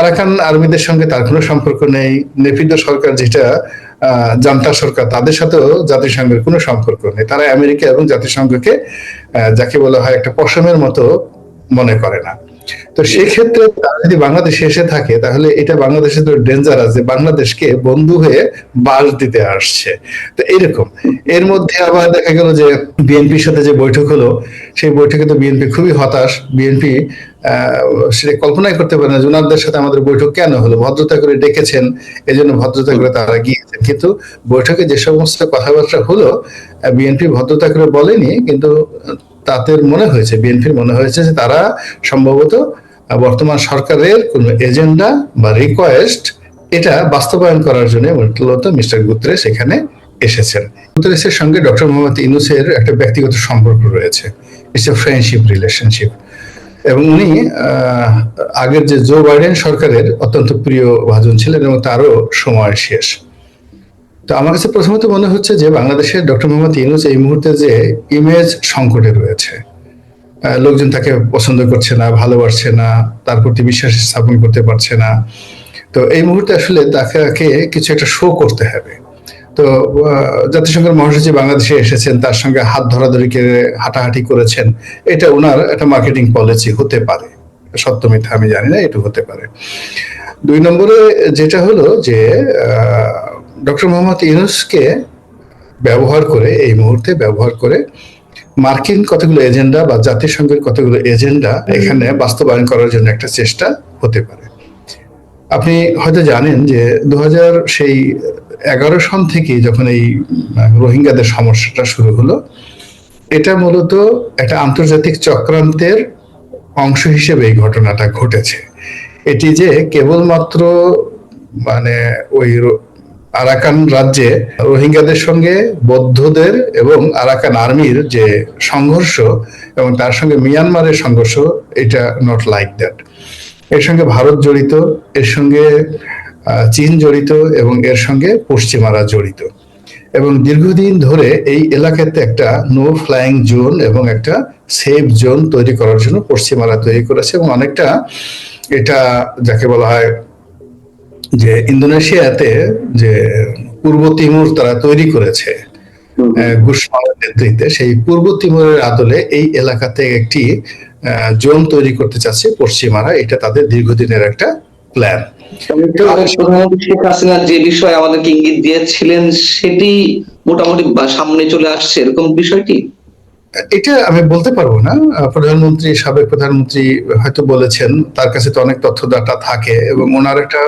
Arakan আর্মিদের সঙ্গে তার কোনো সম্পর্ক নেই। নেপিদ সরকার যেটা জান্তা সরকার, তাদের সাথেও জাতিসংঘের কোনো সম্পর্ক নেই। তারা আমেরিকা এবং জাতিসংঘকে যাকে বলা হয় একটা পশমের মতো মনে করে না। তো সেক্ষেত্রে তারা যদি বাংলাদেশে এসে থাকে, তাহলে এটা বাংলাদেশের তো ডেঞ্জারাস যে বাংলাদেশকে বন্ধু হয়ে বাস দিতে আসছে। তো এরকম। এর মধ্যে আবার দেখা গেল যে বিএনপির সাথে যে বৈঠক হলো, সেই বৈঠকে তো বিএনপি খুবই হতাশ। বিএনপি সেটা কল্পনাই করতে পারে না জুনারদের সাথে আমাদের বৈঠক কেন হলো। ভদ্রতা করে ডেকেছেন এই জন্য ভদ্রতা করে তারা গিয়েছেন। কিন্তু বৈঠকে যে সমস্ত কথাবার্তা হলো বিএনপি ভদ্রতা করে বলেনি, কিন্তু তাদের মনে হয়েছে, বিএনপির মনে হয়েছে যে তারা সম্ভবত বর্তমান সরকারের কোন এজেন্ডা বা রিকোয়েস্ট এটা বাস্তবায়ন করার জন্য মূলত মিস্টার গুত্রে সেখানে এসেছেন। গুতরেসের সঙ্গে ডক্টর মোহাম্মদ ইনুসের একটা ব্যক্তিগত সম্পর্ক রয়েছে ইটস এ ফ্রেন্ডশিপ রিলেশনশিপ এবং উনি আগের যে জো বাইডেন সরকারের অত্যন্ত প্রিয় ভাজন ছিলেন এবং তারও সময় শেষ। তো আমার কাছে প্রথমত মনে হচ্ছে যে বাংলাদেশের ডক্টর মোহাম্মদ ইউনুস এই মুহূর্তে যে ইমেজ সংকটে রয়েছে লোকজন তাকে পছন্দ করছে না, ভালোবাসছে না, তার প্রতি বিশ্বাস স্থাপন করতে পারছে না। তো এই মুহূর্তে আসলে তাকে কিছু একটা শো করতে হবে। তো জাতিসংঘের মহাসচিব বাংলাদেশে এসেছেন, তার সঙ্গে হাত ধরাধরি করে হাঁটাহাঁটি করেছেন। এটা ওনার একটা মার্কেটিং পলিসি হতে পারে। সত্য মিথ্যা আমি জানি না এটা হতে পারে। দুই নম্বরে যেটা হলো যে ডক্টর মোহাম্মদ ইউনুসকে ব্যবহার করে এই মুহূর্তে ব্যবহার করে মার্কিন কতগুলো এজেন্ডা বা জাতিসংঘের কতগুলো এজেন্ডা এখানে বাস্তবায়ন করার জন্য একটা চেষ্টা হতে পারে। আপনি হয়তো জানেন যে দু হাজার সেই এগারো সন থেকে যখন এই রোহিঙ্গাদের সমস্যাটা শুরু হলো এটা মূলত একটা আন্তর্জাতিক চক্রান্তের অংশ হিসেবে এই ঘটনাটা ঘটেছে। এটি যে কেবলমাত্র মানে ওই আরাকান রাজ্যে রোহিঙ্গাদের সঙ্গে, বৌদ্ধদের এবং আরাকান আর্মির যে সংঘর্ষ এবং তার সঙ্গে মিয়ানমারের সংঘর্ষ, এটা নট লাইক দ্যাট এর সঙ্গে ভারত জড়িত, এর সঙ্গে চীন জড়িত এবং এর সঙ্গে পশ্চিমারা জড়িত। এবং দীর্ঘদিন ধরে এই এলাকাতে একটা নো ফ্লাইং জোন এবং একটা সেফ জোন তৈরি করার জন্য পশ্চিমারা তৈরি করেছে এবং অনেকটা এটা যাকে বলা হয় যে ইন্দোনেশিয়াতে যে পূর্ব তিমুর তারা তৈরি করেছে গুসমানের নেতৃত্বে সেই পূর্ব তিমুরের আদলে এই এলাকাতে একটি আহ, জোন তৈরি করতে চাচ্ছে পশ্চিমারা। এটা তাদের দীর্ঘদিনের একটা প্ল্যান। শেখ হাসিনা যে বিষয়ে আমাদেরকে ইঙ্গিত দিয়েছিলেন সেটি মোটামুটি সামনে চলে আসছে। এরকম বিষয়টি? এটা আমি বলতে পারব না। প্রধানমন্ত্রী সাবেক প্রধানমন্ত্রী হয়তো বলেছেন তার কাছে তো অনেক তথ্য ডাটা থাকে এবং ওনার একটা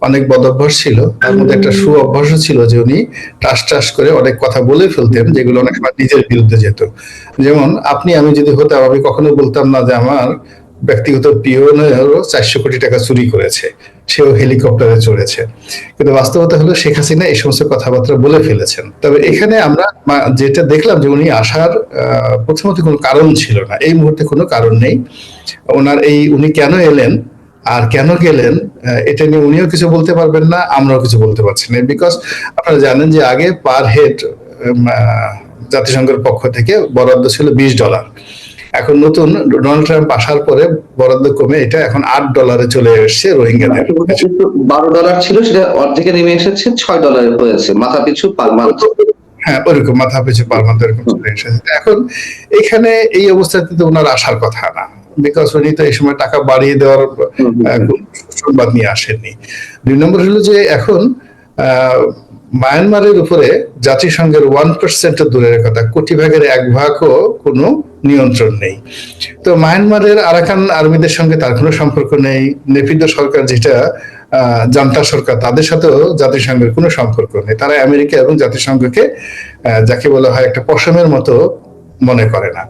অনেক বদ অভ্যাস ছিল। তার মধ্যে একটা সু অভ্যাসও ছিল যে উনি টাস টাস করে অনেক কথা বলে ফেলতেন যেগুলো অনেক সময় নিজের বিরুদ্ধে যেত। যেমন আপনি আমি যদি হতাম আমি কখনো বলতাম না যে আমার ব্যক্তিগত পিওনেরও চারশো কোটি টাকা চুরি করেছে। সেও হেলিকপ্টারে চড়েছে। কিন্তু বাস্তবতা হলো শেখ হাসিনা এই সমস্ত কথাবার্তা বলে ফেলেছেন। তবে এখানে আমরা যেটা দেখলাম যে উনি আসার প্রথমত কোনো কারণ ছিল না। এই মুহূর্তে কোনো কারণ নেই। ওনার এই, উনি কেন এলেন, আর কেন গেলেন এটা নিয়ে উনিও কিছু বলতে পারবেন না, আমরাও কিছু বলতে পারছি না। বিকজ আপনারা জানেন যে আগে পার হেড জাতিসংঘের পক্ষ থেকে বরাদ্দ ছিল বিশ ডলার। এখন নতুন ডোনাল্ড ট্রাম্প আসার পরে বরাদ্দ কমে এটা এখন আট ডলারে চলে এসেছে রোহিঙ্গাদের বারো ডলার ছিল সেটা অর্ধেকে নেমে এসেছে ছয় ডলারে হয়েছে মাথা পিছু পার মান্থ হ্যাঁ ওরকম মাথা পিছু পার মান্থ এরকম চলে এসেছে। এখন এখানে এই অবস্থাতে তো ওনার আসার কথা না বিকজ উনি তো এই সময় টাকা বাড়িয়ে দেওয়ার সংবাদ নিয়ে আসেননি। দুই নম্বর হলো যে এখন আহ, মায়ানমারের উপরে জাতিসংঘের ওয়ান পার্সেন্ট দূরের কথা কোটি ভাগের এক ভাগও কোনো নিয়ন্ত্রণ নেই। তো মায়ানমারের আরাকান আর্মিদের সঙ্গে তার কোনো সম্পর্ক নেই। নেপিদো সরকার যেটা জান্তা সরকার, তাদের সাথেও জাতিসংঘের কোনো সম্পর্ক নেই। তারা আমেরিকা এবং জাতিসংঘকে যাকে বলা হয় একটা পশমের মতো মনে করে না।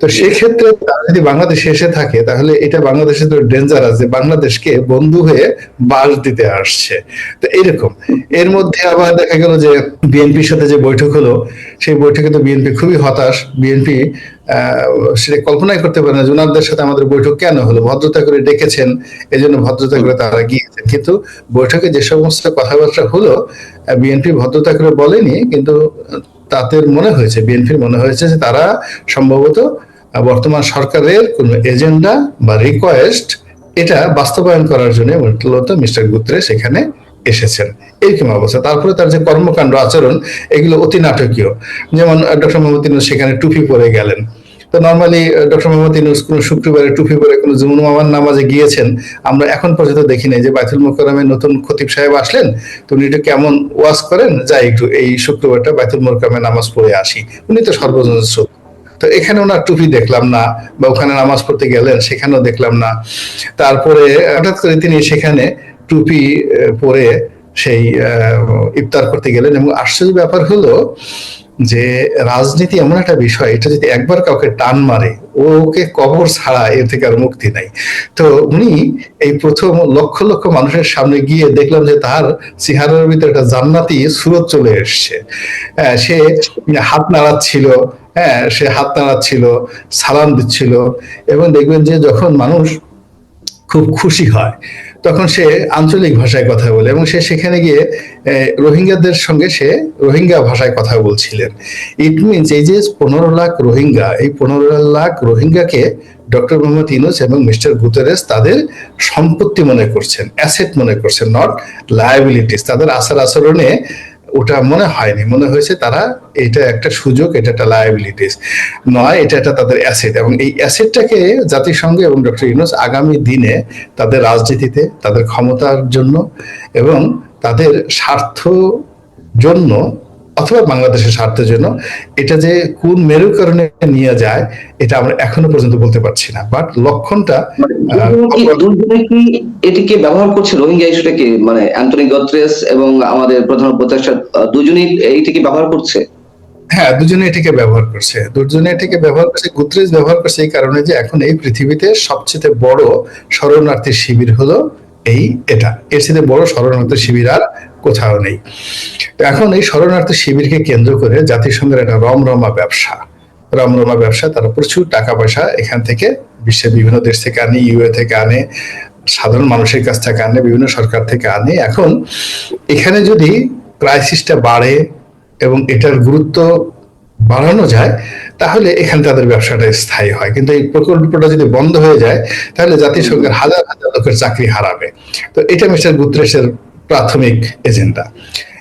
তো সেক্ষেত্রে তারা যদি বাংলাদেশে এসে থাকে তাহলে এটা বাংলাদেশের তো ডেঞ্জারাস যে বাংলাদেশকে বন্ধু হয়ে বাস দিতে আসছে। তো এরকম। এর মধ্যে আবার দেখা গেল যে বিএনপির সাথে যে বৈঠক হলো সেই বৈঠকে তো বিএনপি খুবই হতাশ। বিএনপি সেটা কল্পনাই করতে পারে না জুনারদের সাথে আমাদের বৈঠক কেন হলো। ভদ্রতা করে ডেকেছেন এই জন্য ভদ্রতা করে তারা গিয়েছেন। কিন্তু বৈঠকে যে সমস্ত কথাবার্তা হলো বিএনপি ভদ্রতা করে বলেনি কিন্তু তাদের মনে হয়েছে, বিএনপির মনে হয়েছে যে তারা সম্ভবত বর্তমান সরকারের কোন এজেন্ডা বা রিকোয়েস্ট এটা বাস্তবায়ন করার জন্য মূলত মিস্টার গুত্রে সেখানে এসেছেন। এরকম অবস্থা। তারপরে তার যে কর্মকাণ্ড আচরণ, এগুলো অতি নাটকীয়। যেমন ডক্টর মোহাম্মদ সেখানে টুপি পরে গেলেন। তো নর্মালি ডক্টর মোহাম্মদ ইউনুস কোন শুক্রবারে টুপি পরে কোনো জুমুন মামার নামাজে গিয়েছেন। আমরা এখন পর্যন্ত দেখি নাই যে বাইতুল মোকাররমের নতুন খতিব সাহেব আসলেন। তো উনি একটু কেমন ওয়াজ করেন? যাই একটু এই শুক্রবারটা বাইতুল মোকাররমে নামাজ পড়ে আসি। উনি তো সর্বজন শ্রোত। তো এখানে ওনার টুপি দেখলাম না, বা ওখানে নামাজ পড়তে গেলেন, সেখানেও দেখলাম না। তারপরে, হঠাৎ করে তিনি সেখানে টুপি পরে সেই ইফতার করতে গেলেন। এবং আশ্চর্য ব্যাপার হলো যে রাজনীতি এমন একটা বিষয় এটা যদি একবার কাউকে টান মারে ওকে কবর ছাড়া এর থেকে আর মুক্তি নাই। তো উনি এই প্রথম লক্ষ লক্ষ মানুষের সামনে গিয়ে দেখলাম যে তার চেহারার ভিতরে একটা জান্নাতি সুরত চলে এসছে। আহ, সে হাত নাড়াচ্ছিল হ্যাঁ সে হাত নাড়াচ্ছিল সালাম দিচ্ছিল এবং দেখবেন যে যখন মানুষ খুব খুশি হয়। তখন সে আঞ্চলিক ভাষায় কথা বলে এবং সে সেখানে গিয়ে রোহিঙ্গাদের সঙ্গে সে রোহিঙ্গা ভাষায় কথা বলছিলেন। ইট মিনস এই যে পনেরো লাখ রোহিঙ্গা, এই পনেরো লাখ রোহিঙ্গাকে ডক্টর মোহাম্মদ ইউনুস এবং মিস্টার গুতেরেস তাদের সম্পত্তি মনে করছেন, অ্যাসেট মনে করছেন নট লায়াবিলিটিস তাদের আচার আচরণে ওটা মনে হয়নি, মনে হয়েছে তারা এটা একটা সুযোগ, এটা একটা লায়াবিলিটিস নয়, এটা একটা তাদের অ্যাসেট এবং এই অ্যাসেটটাকে জাতিসংঘ এবং ডক্টর ইউনুস আগামী দিনে তাদের রাজনীতিতে, তাদের ক্ষমতার জন্য এবং তাদের স্বার্থ জন্য অথবা বাংলাদেশের স্বার্থের জন্য এটা যে কোন মেরুকরণে নিয়ে যায় এটা আমরা এখনও পর্যন্ত বলতে পারছি না। বাট লক্ষণটা কি এটিকে ব্যবহার করছে রোহিঙ্গা ইস্যুটাকে মানে অ্যান্টনি গত্রেস এবং আমাদের প্রধান উপদেষ্টা দুজনেই এইটিকে ব্যবহার করছে? হ্যাঁ দুজনে এটিকে ব্যবহার করছে। দুজনে এটিকে ব্যবহার করছে গুত্রেজ ব্যবহার করছে এই কারণে যে এখন এই পৃথিবীতে সবচেয়ে বড় শরণার্থী শিবির হলো এই এটা। এর সাথে বড় শরণার্থী শিবির আর কোথাও নেই। এখন এই শরণার্থী শিবিরকে কেন্দ্র করে জাতিসংঘের একটা রমরমা ব্যবসা। রমরমা ব্যবসা, তারা প্রচুর টাকা পয়সা এখান থেকে বিশ্বের বিভিন্ন দেশ থেকে আনে, ইউএ থেকে আনে, সাধারণ মানুষের কাছ থেকে আনে, বিভিন্ন সরকার থেকে আনে। এখন এখানে যদি ক্রাইসিসটা বাড়ে এবং এটার গুরুত্ব বাড়ানো যায়, তাহলে এখানে তাদের ব্যবসাটা স্থায়ী হয়। কিন্তু এই প্রকল্পটা যদি বন্ধ হয়ে যায়, তাহলে জাতিসংঘের হাজার হাজার লোকের চাকরি হারাবে। তো এটা মিস্টার গুত্রেসের প্রাথমিক এজেন্ডা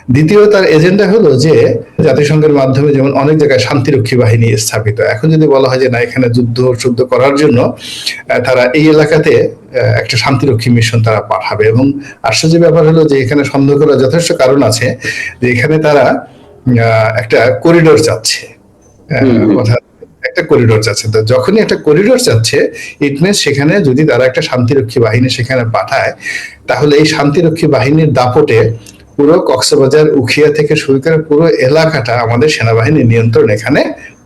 দ্বিতীয় তার এজেন্ডা হলো যে জাতিসংঘের মাধ্যমে যেমন অনেক জায়গায় শান্তিরক্ষী বাহিনী স্থাপিত এখন যদি বলা হয় যে না এখানে যুদ্ধ শুদ্ধ করার জন্য তারা এই এলাকাতে একটা শান্তিরক্ষী মিশন তারা পাঠাবে এবং আশ্চর্য ব্যাপার হলো যে এখানে সন্দেহ করার যথেষ্ট কারণ আছে যে এখানে তারা আহ, একটা করিডোর চাচ্ছে। অর্থাৎ একটা করিডোর চাচ্ছে তো যখনই একটা করিডোর চাচ্ছে ইট মিনস সেখানে যদি তারা একটা শান্তিরক্ষী বাহিনী সেখানে পাঠায়, তাহলে এই শান্তিরক্ষী বাহিনীর দাপটে পুরো কক্সবাজার, উখিয়া থেকে শুরু করে পুরো এলাকাটা আমাদের সেনাবাহিনীর নিয়ন্ত্রণ এখানে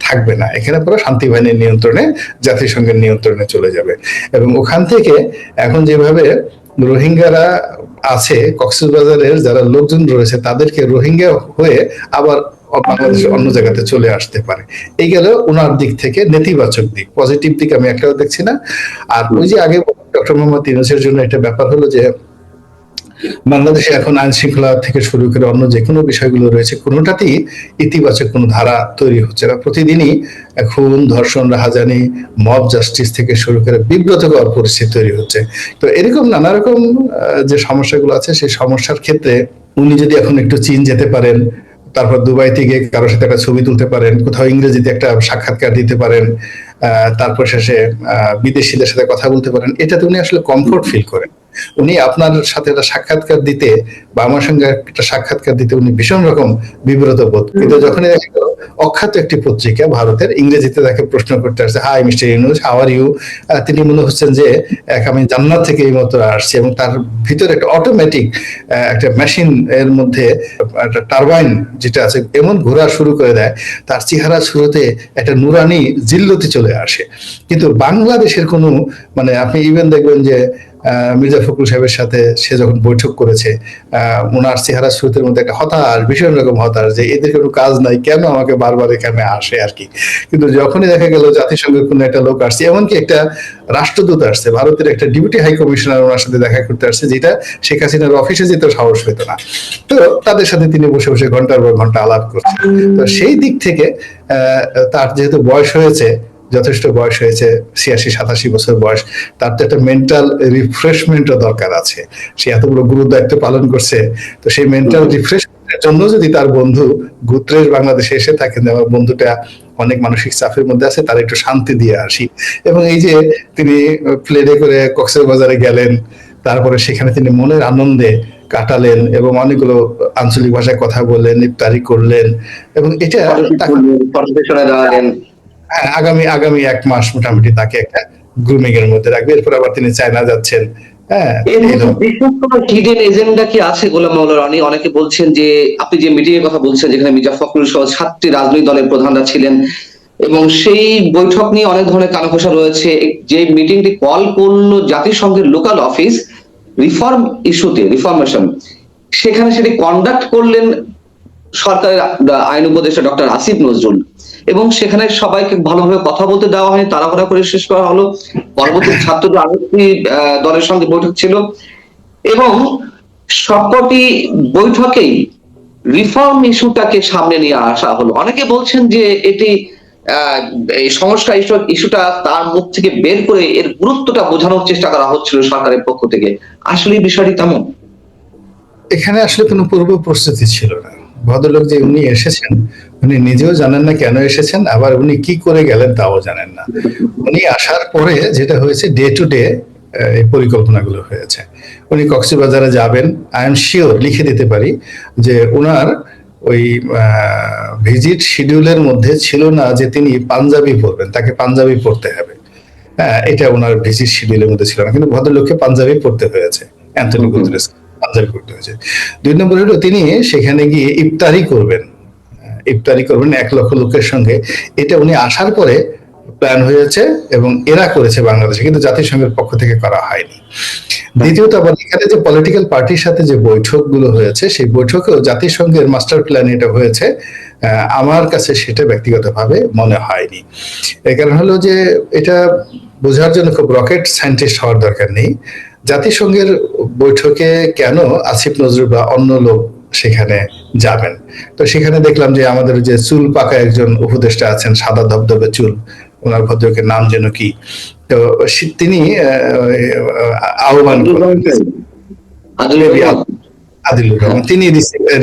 থাকবে না। এখানে পুরো শান্তি বাহিনীর নিয়ন্ত্রণে, জাতিসংঘের নিয়ন্ত্রণে চলে যাবে। এবং ওখান থেকে এখন যেভাবে রোহিঙ্গারা আছে, কক্সবাজারের যারা লোকজন রয়েছে, তাদেরকে রোহিঙ্গা হয়ে আবার বাংলাদেশের অন্য জায়গাতে চলে আসতে পারে। এই গেল ওনার দিক থেকে নেতিবাচক দিক। পজিটিভ দিক আমি একটাও দেখছি না। আর ওই যে আগে ডক্টর মোহাম্মদ ইউনুসের জন্য একটা ব্যাপার হলো যে, বাংলাদেশে এখন আইন শৃঙ্খলা থেকে শুরু করে অন্য যে কোনো বিষয়গুলো রয়েছে, কোনোটাতেই ইতিবাচক কোনো ধারা তৈরি হচ্ছে না। প্রতিদিনই খুন ধর্ষণ, রাহাজানি মব জাস্টিস থেকে শুরু করে বিব্রতকর পরিস্থিতি তৈরি হচ্ছে। তো এরকম নানা রকম যে সমস্যাগুলো আছে, সেই সমস্যার ক্ষেত্রে উনি যদি এখন একটু চীন যেতে পারেন তারপর দুবাই থেকে কারোর সাথে একটা ছবি তুলতে পারেন, কোথাও ইংরেজিতে একটা সাক্ষাৎকার দিতে পারেন তারপর শেষে বিদেশিদের সাথে কথা বলতে পারেন। এটাতে উনি আসলে কমফোর্ট ফিল করেন। উনি আপনার সাথে একটা সাক্ষাৎকার দিতে বা আমার সঙ্গে একটা সাক্ষাৎকার দিতে উনি ভীষণ রকম বিব্রত বোধ। কিন্তু যখনই দেখা গেল অখ্যাত একটি পত্রিকা ভারতের ইংরেজিতে তাকে প্রশ্ন করতে আসছে hi mister Yunus how are you তিনি মনে হচ্ছেন যে এক আমি জান্নাত থেকে এই মতো আসছি এবং তার ভিতরে একটা অটোমেটিক একটা মেশিন এর মধ্যে একটা টারবাইন যেটা আছে এমন ঘোরা শুরু করে দেয় তার চেহারা শুরুতে একটা নুরানি জিল্লতি চলে আসে। কিন্তু বাংলাদেশের কোনো মানে আপনি ইভেন দেখবেন যে মির্জা ফখরুল সাহেবের সাথে সে যখন বৈঠক করেছে ওনার চেহারা স্রোতের মধ্যে একটা হতাশ, ভীষণ রকম হতাশ যে এদের কোনো কাজ নাই, কেন আমাকে বারবার এখানে আসে আর কি? কিন্তু যখনই দেখা গেল জাতিসংঘের কোনো একটা লোক আসছে, এমনকি একটা রাষ্ট্রদূত আসছে, ভারতের একটা ডিপুটি হাই কমিশনার ওনার সাথে দেখা করতে আসছে, যেটা শেখ হাসিনার অফিসে যেতে সাহস হতো না। তো তাদের সাথে তিনি বসে বসে ঘণ্টার পর ঘণ্টা আলাপ করছেন। তো সেই দিক থেকে তার যেহেতু বয়স হয়েছে যথেষ্ট বয়স হয়েছে ছিয়াশি সাতাশি বছর বয়স তার তো একটা মেন্টাল রিফ্রেশমেন্টও দরকার আছে। সে এত বড় গুরু দায়িত্ব পালন করছে তো সেই মেন্টাল রিফ্রেশমেন্টের জন্য যদি তার বন্ধু গুত্রেশ বাংলাদেশে এসে থাকেন আমার বন্ধুটা অনেক মানসিক চাপের মধ্যে আছে তার একটু শান্তি দিয়ে আসি। এবং এই যে তিনি প্লেনে করে কক্সের বাজারে গেলেন তারপরে সেখানে তিনি মনের আনন্দে কাটালেন এবং অনেকগুলো আঞ্চলিক ভাষায় কথা বললেন ইফতারি করলেন এবং এটা হ্যাঁ, আগামী আগামী এক মাস মোটামুটি তাকে একটা গ্রুমিং এর মধ্যে রাখবে। এরপর আবার তিনি চায়না যাচ্ছেন। হ্যাঁ হিডেন এজেন্ডা কি আছে গোলাম রানী? অনেকে বলছেন যে আপনি যে মিটিং এর কথা বলছেন যেখানে মির্জা ফখরুল সহ সাতটি রাজনৈতিক দলের প্রধানরা ছিলেন এবং সেই বৈঠক নিয়ে অনেক ধরনের কানাঘোষা রয়েছে। যে মিটিংটি কল করল জাতিসংঘের লোকাল অফিস রিফর্ম ইস্যুতে রিফর্মেশন সেখানে সেটি কন্ডাক্ট করলেন সরকারের আইন উপদেষ্টা ডক্টর আসিফ নজরুল। এবং সেখানে সবাইকে ভালোভাবে কথা বলতে দেওয়া হয়নি, তাড়াহুড়া করে শেষ করা হলো। পরবর্তী ছাত্রদের দলের সঙ্গে বৈঠক ছিল। এবং সবকটি বৈঠকেই রিফর্ম ইস্যুটাকে সামনে নিয়ে আসা হলো। অনেকে বলছেন যে এটি এই সংস্কার ইস্যুটা তার মুখ থেকে বের করে এর গুরুত্বটা বোঝানোর চেষ্টা করা হচ্ছিল সরকারের পক্ষ থেকে। আসলে বিষয়টি তেমন এখানে আসলে কোনো পূর্ব প্রস্তুতি ছিল না। ভদ্রলোক যে উনি এসেছেন উনি নিজেও জানেন না কেন এসেছেন আবার উনি কি করে গেলেন তাও জানেন না। উনি আসার পরে যেটা হয়েছে ডে টু ডে এই পরিকল্পনাগুলো হয়েছে। উনি কক্সবাজারে যাবেন আই এম শিওর লিখে দিতে পারি যে ওনার ওই ভিজিট শিডিউলের মধ্যে ছিল না যে তিনি পাঞ্জাবি পরবেন তাকে পাঞ্জাবি পড়তে হবে। হ্যাঁ এটা ওনার ভিজিট শিডিউলের মধ্যে ছিল না কিন্তু ভদ্রলোককে পাঞ্জাবি পড়তে হয়েছে অ্যান্থনি গুতরেস পাঞ্জাবি করতে হয়েছে। দুই নম্বর হলো তিনি সেখানে গিয়ে ইফতারি করবেন। ইফতারি করবেন এক লক্ষ লোকের সঙ্গে। এটা উনি আসার পরে প্ল্যান হয়েছে এবং এরা করেছে বাংলাদেশে, কিন্তু জাতিসংঘের পক্ষ থেকে করা হয়নি। দ্বিতীয়ত আবার এখানে যে পলিটিক্যাল পার্টির সাথে যে বৈঠকগুলো হয়েছে, সেই বৈঠকেও জাতিসংঘের মাস্টার প্ল্যান এটা হয়েছে। আমার কাছে সেটা ব্যক্তিগতভাবে মনে হয়নি। এর কারণ হলো যে এটা বোঝার জন্য খুব রকেট সায়েন্টিস্ট হওয়ার দরকার নেই। জাতিসংঘের বৈঠকে কেন আসিফ নজরুল বা অন্য লোক সেখানে যাবেন? তো সেখানে দেখলাম যে আমাদের যে চুল পাকা একজন উপদেষ্টা আছেন সাদা ধবধবে চুল ওনার ভদ্রকের নাম যেন কি? তো তিনি আহ, আহ, আহ্বান আদিলুর রহমান। তিনি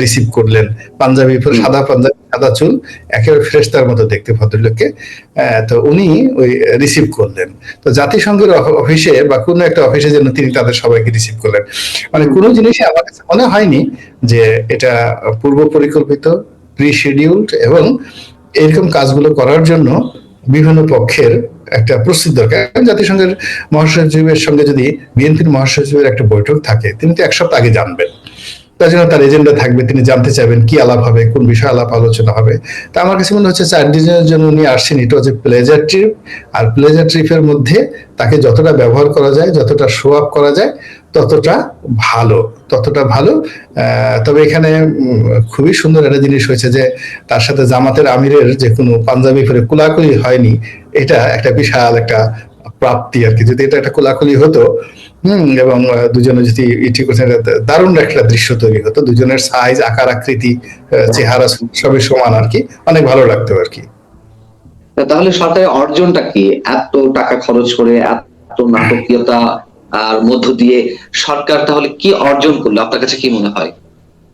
রিসিভ করলেন। পাঞ্জাবি সাদা পাঞ্জাবি সাদা চুল একেবারে ফ্রেশতার মতো দেখতে ভদ্রলোককে। তো উনি ওই রিসিভ করলেন। তো জাতিসংঘের অফিসে বা কোনো একটা অফিসে যেন তিনি তাদের সবাইকে রিসিভ করলেন। মানে কোনো জিনিসই আমার কাছে মনে হয়নি যে এটা পূর্ব পরিকল্পিত প্রি শিডিউলড এবং এরকম কাজগুলো করার জন্য বিভিন্ন পক্ষের একটা প্রস্তুত দরকার। জাতিসংঘের মহাসচিবের সঙ্গে যদি বিএনপির মহাসচিবের একটা বৈঠক থাকে তিনি তো এক সপ্তাহ আগে জানবেন। তার জন্য তার এজেন্ডা থাকবে, তিনি জানতে চাইবেন কি আলাপ হবে, কোন বিষয়ে আলাপ আলোচনা হবে। তা আমার কাছে মনে হচ্ছে চার দিনের জন্য উনি আসছেন, এটা হচ্ছে প্লেজার ট্রিপ আর প্লেজার ট্রিপের মধ্যে তাকে যতটা ব্যবহার করা যায়, যতটা শো আপ করা যায়, ততটা ভালো ততটা ভালো। তবে এখানে খুবই সুন্দর একটা জিনিস হয়েছে যে তার সাথে জামাতের আমিরের যে কোনো পাঞ্জাবি পরে কুলাকুলি হয়নি, এটা একটা বিশাল একটা প্রাপ্তি আর কি। যদি এটা একটা কোলাকুলি হতো হম এবং দুজনে যদি ইটি করতে দারুণ একটা দৃশ্য তৈরি হতো। দুজনের সাইজ আকার আকৃতি আহ, চেহারা সবই সমান আর কি। অনেক ভালো লাগতো আর কি। তাহলে সরকারের অর্জনটা কি? এত টাকা খরচ করে এত নাটকীয়তা আর মধ্য দিয়ে সরকার তাহলে কি অর্জন করল? আপনার কাছে কি মনে হয়?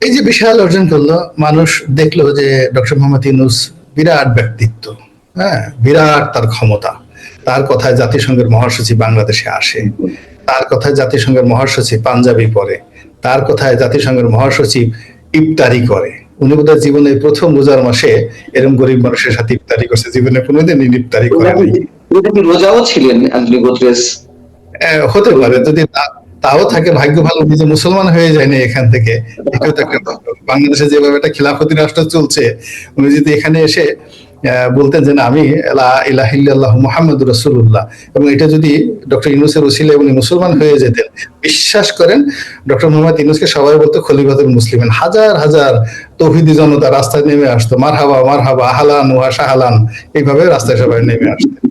এই যে বিশাল অর্জন করল মানুষ দেখল যে ডক্টর মোহাম্মদ ইউনুস বিরাট ব্যক্তিত্ব হ্যাঁ বিরাট তার ক্ষমতা। তার কথায় জাতিসংঘের মহাসচিব বাংলাদেশে আসে তার কথায় জাতিসংঘের মহাসচিব পাঞ্জাবি পরে তার কথায় জাতিসংঘের মহাসচিব ইফতারি করে। উনি বোধহয় জীবনে প্রথম রোজার মাসে এরকম গরিব মানুষের সাথে ইফতারি করছে জীবনে কোনোদিন ইফতারি করেনি রোজাও ছিলেন হতে পারে যদি তাও থাকে ভাগ্য ভালো নিজে মুসলমান হয়ে যায়নি এখান থেকে। বাংলাদেশে যেভাবে একটা খিলাফতি রাষ্ট্র চলছে উনি যদি এখানে এসে বলতেন যে না, আমি ইলাহিল্লাহ মোহাম্মদ রসুল্লাহ এবং এটা যদি ডক্টর ইউনুসের ওসিলে উনি মুসলমান হয়ে যেতেন, বিশ্বাস করেন, ডক্টর মোহাম্মদ ইউনুসকে সবাই বলতো খলিফাতুল মুসলিমেন। হাজার হাজার তৌহিদি জনতা রাস্তায় নেমে আসতো মার হাবা মার হাবা আহালান ওয়া শাহালান, এইভাবে রাস্তায় সবাই নেমে আসতেন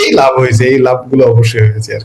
এই লাভ হয়েছে, এই লাভগুলো অবশ্যই হয়েছে আর।